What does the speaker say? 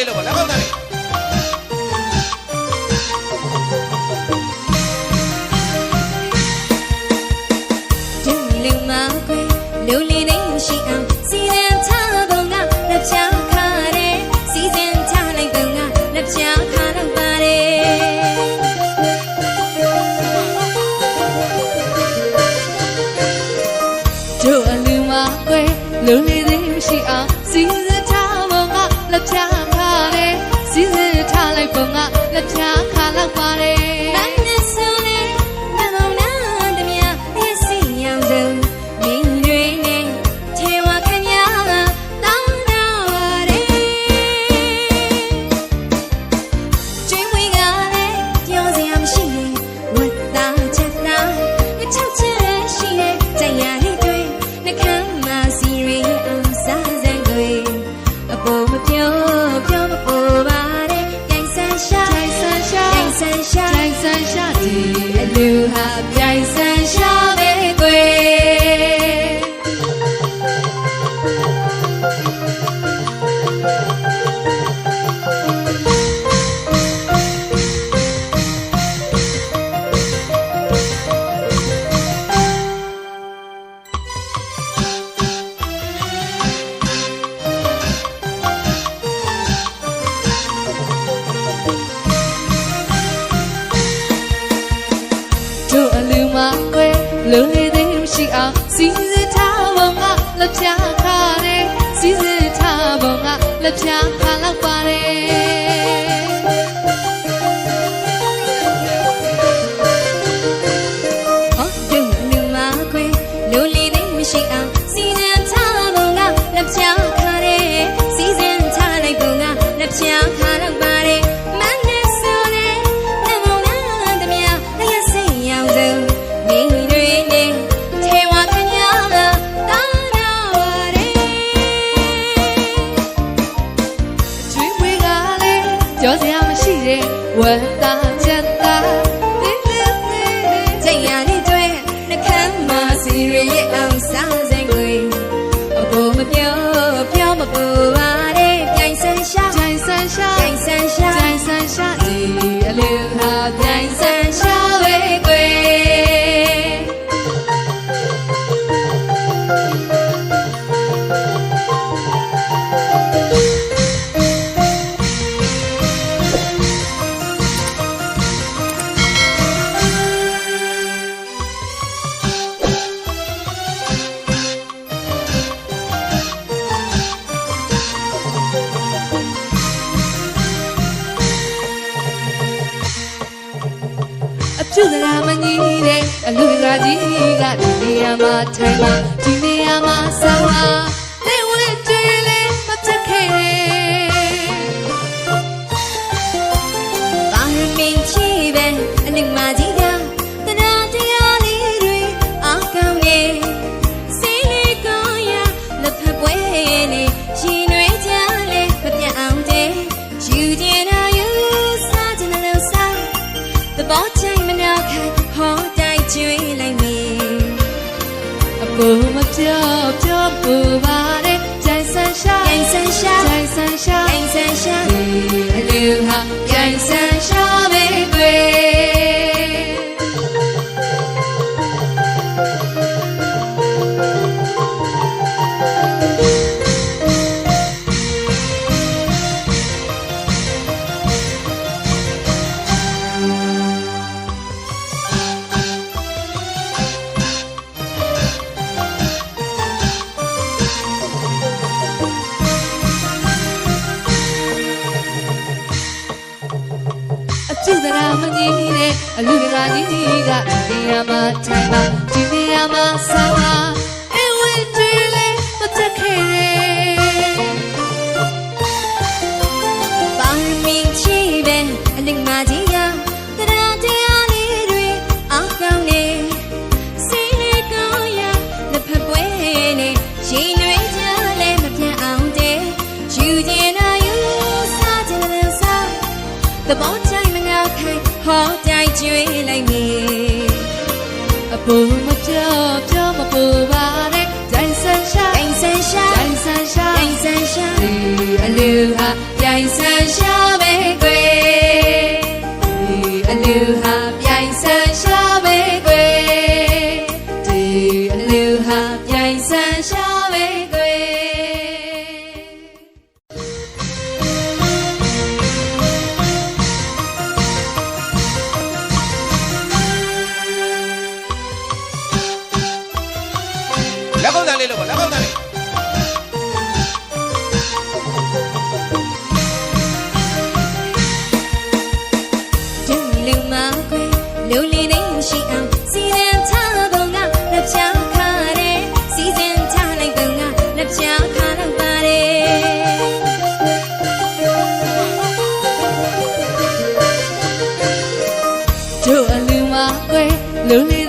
လေးလုပ်ပါလက်ကောက်သားလေး流离的夕阳，思念他不啊，那飘卡的，思念他来不啊，那飘卡的巴的。这路马归，流离的夕阳，思念。 ခါ အလူဟာ လူလေးသေးမရှိအောင်စီစဉ်ထားပုံကလက်ပြခါတယ်စီစဉ်ထားပုံကလက်ပြခါလောက်ပါတယ်ဟောဒုလူမခွေလူလီသိမရှိအောင် စရာမရှိတဲ့ဝ အပြုသလားမကြီးတဲ့အလူကကြီးကဒီနေရာမှာထိုင်မှာဒီနေရာမှာဆောင်းမှာနေဝဲကျွေးလေးမတက်ခဲ့ပါရမင်းချီပဲအနိမကြီးကတရားတရားလေးတွေအကောင်းနေစိတ်လေးကောင်းရလက်ဖက်ပွဲ ခံဟောတိုက်ကျွေးလိုက်မည်အပူမပြောပြောပူပါနဲ့ကြိုင်ဆန်းရှာပြိုင်ဆန်းရှာကြိုင်ဆန်း အလူကကြီးကဒီနေရာမှာထိုင်မှာဒီနေရာမှာဆောင်းမှာအဝဲကျွေးလေးမတက်ခဲ့ပါမင်းချီပဲအလိမ္မာကြီးကတရားတရားလေးတွေအကောင်းနေစိတ်လေးကောင်းရလက်ဖက်ပွဲနေရှင်တွေကြလဲမပြတ်အောင်တဲ့ယူကျင်တာယူစားကျင်တယ်စားသဘောချိုင်မနာခိုင်ဟောတို က်ကျွေးလိုက်မည်အပူမပြောပြောမပူပါနဲ့ကြိုင်ဆန်းရှာပြိုင်ဆန်းရှာကြိုင်ဆန်းရှာပြိုင်ဆန်းရှာဒီအလူဟာပြိုင်ဆန်းရှာပဲကွယ်ဒီအလူဟာ လေးလောက်ပါလက်ကောက်သားလေး流离的夕阳，思念他不啊，那飘开的，思念他来不啊，那飘开的巴的。这路马归，流离。